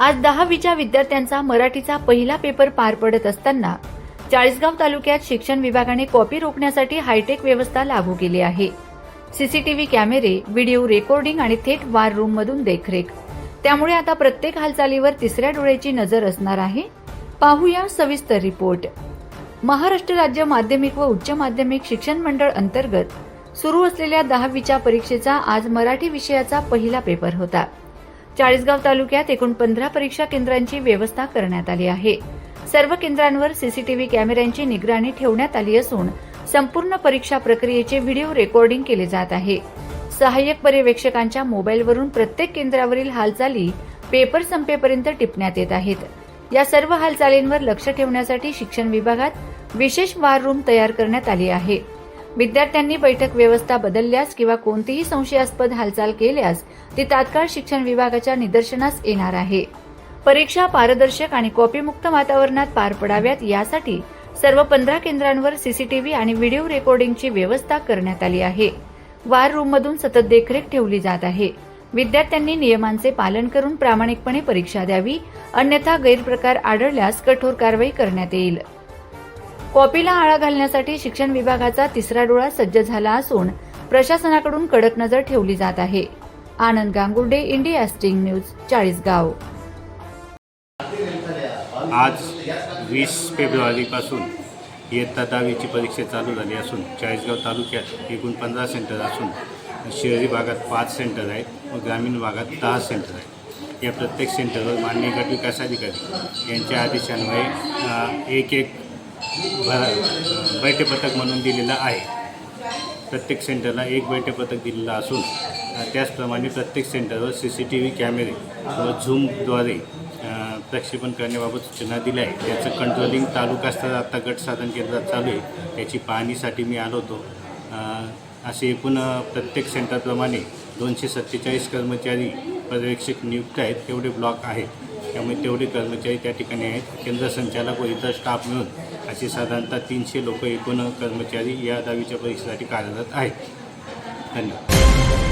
आज दहावीच्या विद्यार्थ्यांचा मराठीचा पहिला पेपर पार पडत असताना चाळीसगाव तालुक्यात शिक्षण विभागाने कॉपी रोखण्यासाठी हायटेक व्यवस्था लागू केली आहे. सीसीटीव्ही कॅमेरे व्हिडिओ रेकॉर्डिंग आणि थेट वार रूम मधून देखरेख. त्यामुळे आता प्रत्येक हालचालीवर तिसऱ्या डोळ्याची नजर असणार आहे. पाहूया सविस्तर रिपोर्ट. महाराष्ट्र राज्य माध्यमिक व उच्च माध्यमिक शिक्षण मंडळ अंतर्गत सुरू असलेल्या दहावीच्या परीक्षेचा आज मराठी विषयाचा पहिला पेपर होता. चाळीसगाव तालुक्यात एकूण पंधरा परीक्षा केंद्रांची व्यवस्था करण्यात आली आहे. सर्व केंद्रांवर सीसीटीव्ही कॅमेऱ्यांची निगराणी ठेवण्यात आली असून संपूर्ण परीक्षा प्रक्रियेचे व्हिडिओ रेकॉर्डिंग केले जात आहे. सहाय्यक पर्यवेक्षकांच्या मोबाईलवरून प्रत्येक केंद्रावरील हालचाली पेपर संपेपर्यंत टिपण्यात येत आहेत. या सर्व हालचालींवर लक्ष ठेवण्यासाठी शिक्षण विभागात विशेष वार रूम तयार करण्यात आली आहे. विद्यार्थ्यांनी बैठक व्यवस्था बदलल्यास किंवा कोणतीही संशयास्पद हालचाल केल्यास ती तात्काळ शिक्षण विभागाच्या निदर्शनास येणार आहे. परीक्षा पारदर्शक आणि कॉपीमुक्त वातावरणात पार पडाव्यात यासाठी सर्व पंधरा केंद्रांवर सीसीटीव्ही आणि व्हिडिओ रेकॉर्डिंगची व्यवस्था करण्यात आली आहे. वार रूममधून सतत देखरेख ठेवली जात आहे. विद्यार्थ्यांनी नियमांचे पालन करून प्रामाणिकपणे परीक्षा द्यावी अन्यथा गैरप्रकार आढळल्यास कठोर कारवाई करण्यात येईल. कॉपीला आळा घालण्यासाठी शिक्षण विभागाचा तिसरा डोळा सज्ज झाला असून प्रशासनाकडून कडक नजर ठेवली जात आहे. Anand Gangurde India sting news Chalisgaon. आज वीस फेब्रुवारीपासून इयत्ता दहावीची परीक्षा चालू झाली असून चाळीसगाव तालुक्यात एकूण पंधरा सेंटर असून शहरी भागात पाच सेंटर आहेत व ग्रामीण भागात दहा सेंटर आहेत. या प्रत्येक सेंटरवर मान्य गट विकास अधिकारी यांच्या आदेशान्वये एक एक भ बैठे पथक म्हणून दिलेलं आहे. प्रत्येक सेंटरला एक बैठे पथक दिलेलं असून त्याचप्रमाणे प्रत्येक सेंटरवर सी सी टी व्ही कॅमेरे व झूमद्वारे प्रक्षेपण करण्याबाबत सूचना दिल्या आहेत. त्याचं कंट्रोलिंग तालुका स्तर आता गट साधन केंद्रात चालू आहे. त्याची पाहणीसाठी मी आलो होतो. असे एकूण प्रत्येक सेंटरप्रमाणे दोनशे सत्तेचाळीस कर्मचारी पर्यवेक्षक नियुक्त आहेत. तेवढे ब्लॉक आहेत. त्यामुळे तेवढे कर्मचारी त्या ठिकाणी आहेत. केंद्र संचालक व इतर स्टाफ मिळून असे साधारणतः तीनशे लोक एकूण कर्मचारी या दहावीच्या परीक्षेसाठी कार्यरत आहेत. धन्यवाद.